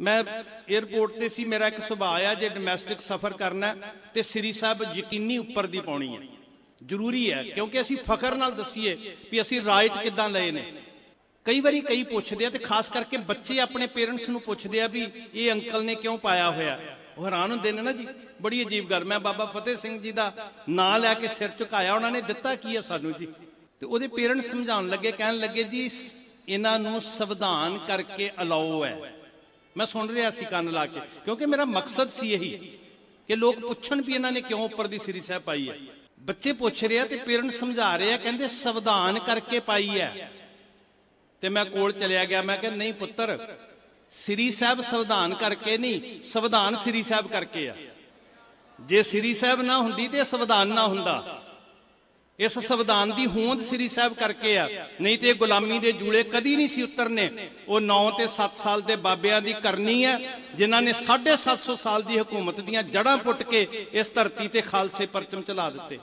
ਮੈਂ 에어ਪੋਰਟ ਤੇ ਸੀ ਮੇਰਾ ਇੱਕ ਸੁਭਾਅ ਆ ਜੇ ਡੋਮੈਸਟਿਕ ਸਫ਼ਰ ਕਰਨਾ ਹੈ, ਤੇ ਸ੍ਰੀ ਸਾਹਿਬ ਯਕੀਨੀ ਉੱਪਰ ਦੀ ਪਾਉਣੀ ਹੈ। ਜ਼ਰੂਰੀ ਹੈ ਕਿਉਂਕਿ ਅਸੀਂ ਫਖਰ ਨਾਲ ਦਸੀਏ ਵੀ ਅਸੀਂ ਰਾਈਟ ਕਿੱਦਾਂ ਲਏ ਨੇ। ਕਈ ਵਾਰੀ ਕਈ ਪੁੱਛਦੇ ਆ ਤੇ ਖਾਸ ਕਰਕੇ ਬੱਚੇ ਆਪਣੇ ਪੇਰੈਂਟਸ ਨੂੰ ਪੁੱਛਦੇ ਆ ਵੀ ਇਹ ਅੰਕਲ ਨੇ ਕਿਉਂ ਪਾਇਆ ਹੋਇਆ? ਉਹ ਹੈਰਾਨ ਹੁੰਦੇ ਨੇ ਨਾ ਜੀ ਬੜੀ ਅਜੀਬ ਗੱਲ। ਮੈਂ ਬਾਬਾ ਫਤਿਹ ਸਿੰਘ ਜੀ ਦਾ ਨਾਂ ਲੈ ਕੇ ਸਿਰ ਝੁਕਾਇਆ ਉਹਨਾਂ ਨੇ ਦਿੱਤਾ ਕੀ ਹੈ ਸਾਨੂੰ ਜੀ? ਤੇ ਉਹਦੇ ਪੇਰੈਂਟਸ ਸਮਝਾਉਣ ਲੱਗੇ ਕਹਿਣ ਲੱਗੇ ਜੀ ਇਹਨਾਂ ਨੂੰ ਸੰਵਿਧਾਨ ਕਰਕੇ ਅਲਾਓ ਹੈ। ਮੈਂ ਸੁਣ ਰਿਹਾ ਸੀ ਕੰਨ ਲਾ ਕੇ, ਕਿਉਂਕਿ ਮੇਰਾ ਮਕਸਦ ਸੀ ਇਹੀ ਕਿ ਲੋਕ ਪੁੱਛਣ ਵੀ ਇਹਨਾਂ ਨੇ ਕਿਉਂ ਉੱਪਰ ਦੀ ਸ੍ਰੀ ਸਾਹਿਬ ਪਾਈ ਹੈ। ਬੱਚੇ ਪੁੱਛ ਰਹੇ ਆ ਤੇ ਪੇਰੈਂਟ ਸਮਝਾ ਰਹੇ ਆ ਕਹਿੰਦੇ ਸੰਵਿਧਾਨ ਕਰਕੇ ਪਾਈ ਹੈ। ਤੇ ਮੈਂ ਕੋਲ ਚਲਿਆ ਗਿਆ, ਮੈਂ ਕਿਹਾ, ਨਹੀਂ ਪੁੱਤਰ, ਸ੍ਰੀ ਸਾਹਿਬ ਸੰਵਿਧਾਨ ਕਰਕੇ ਨਹੀਂ, ਸੰਵਿਧਾਨ ਸ੍ਰੀ ਸਾਹਿਬ ਕਰਕੇ ਆ। ਜੇ ਸ੍ਰੀ ਸਾਹਿਬ ਨਾ ਹੁੰਦੀ ਤੇ ਸੰਵਿਧਾਨ ਨਾ ਹੁੰਦਾ। ਇਸ ਸੰਵਿਧਾਨ ਦੀ ਹੋਂਦ ਸ੍ਰੀ ਸਾਹਿਬ ਕਰਕੇ ਆ। ਨਹੀਂ ਤੇ ਗੁਲਾਮੀ ਦੇ ਜੂਲੇ ਕਦੀ ਨਹੀਂ ਸੀ ਉਤਰਨੇ। ਉਹ 9 ਤੇ 7 ਸਾਲ ਦੇ ਬਾਬਿਆਂ ਦੀ ਕਰਨੀ ਹੈ ਜਿਨ੍ਹਾਂ ਨੇ 750 ਸਾਲ ਦੀ ਹਕੂਮਤ ਦੀਆਂ ਜੜਾਂ ਪੁੱਟ ਕੇ ਇਸ ਧਰਤੀ ਤੇ ਖਾਲਸੇ ਪਰਚਮ ਚਲਾ ਦਿੱਤੇ।